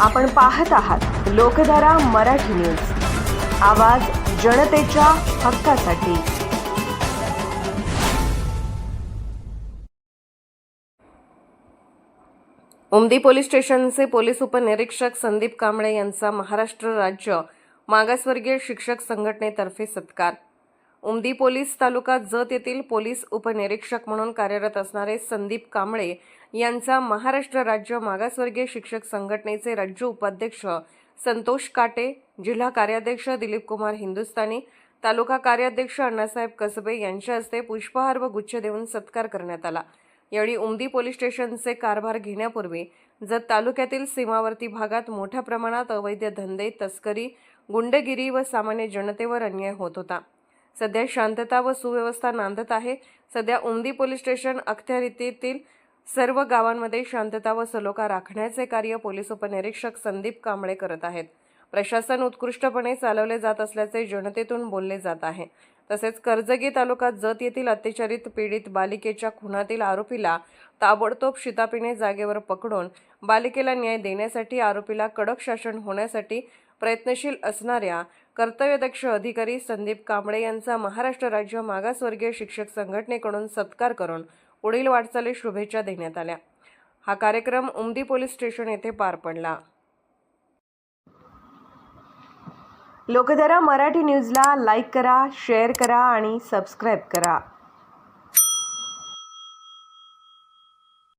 आपण पाहत आहात लोकधारा मराठी न्यूज. आवाज जनतेच्या हक्कासाठी. उमदी पोलीस स्टेशनचे पोलीस उपनिरीक्षक संदीप कांबळे यांचा महाराष्ट्र राज्य मागासवर्गीय शिक्षक संघटनेतर्फे सत्कार. उमदी पोलीस तालुका जत येथील पोलीस उपनिरीक्षक म्हणून कार्यरत असणारे संदीप कांबळे यांचा महाराष्ट्र राज्य मागासवर्गीय शिक्षक संघटनेचे राज्य उपाध्यक्ष संतोष काटे जिल्हा कार्याध्यक्ष दिलीप कुमार हिंदुस्तानी तालुका कार्याध्यक्ष अण्णासाहेब कसबे यांच्या हस्ते पुष्पहार व गुच्छ देऊन सत्कार करण्यात आला. यावेळी उमदी पोलीस स्टेशनचे कारभार घेण्यापूर्वी जत तालुक्यातील सीमावर्ती भागात मोठ्या प्रमाणात अवैध धंदे तस्करी गुंडगिरी व सामान्य जनतेवर अन्याय होत होता. सध्या शांतता व सुव्यवस्था नांदत आहे. सध्या उमदी पोलीस स्टेशन अखत्यारीतील सर्व गावांमध्ये शांतता व सलोखा राखण्याचे कार्य पोलीस उपनिरीक्षक संदीप कांबळे करत आहेत. प्रशासन उत्कृष्टपणे चालवले जात असल्याचे जनतेतून बोलले जात आहे. तसेच कर्जगी तालुका जत येथील अत्याचारित पीडित बालिकेच्या खुनातील आरोपीला ताबडतोब शितापीने जागेवर पकडून बालिकेला न्याय देण्यासाठी आरोपीला कडक शासन होण्यासाठी प्रयत्नशील असणाऱ्या कर्तव्यदक्ष अधिकारी संदीप कांबळे यांचा महाराष्ट्र राज्य मागासवर्गीय शिक्षक संघटनेकडून सत्कार करून पुढील वाटचाली शुभेच्छा देण्यात आल्या. हा कार्यक्रम उमदी पोलीस स्टेशन येथे पार पडला. लोकधारा मराठी न्यूजला लाईक करा शेअर करा आणि सबस्क्राईब करा.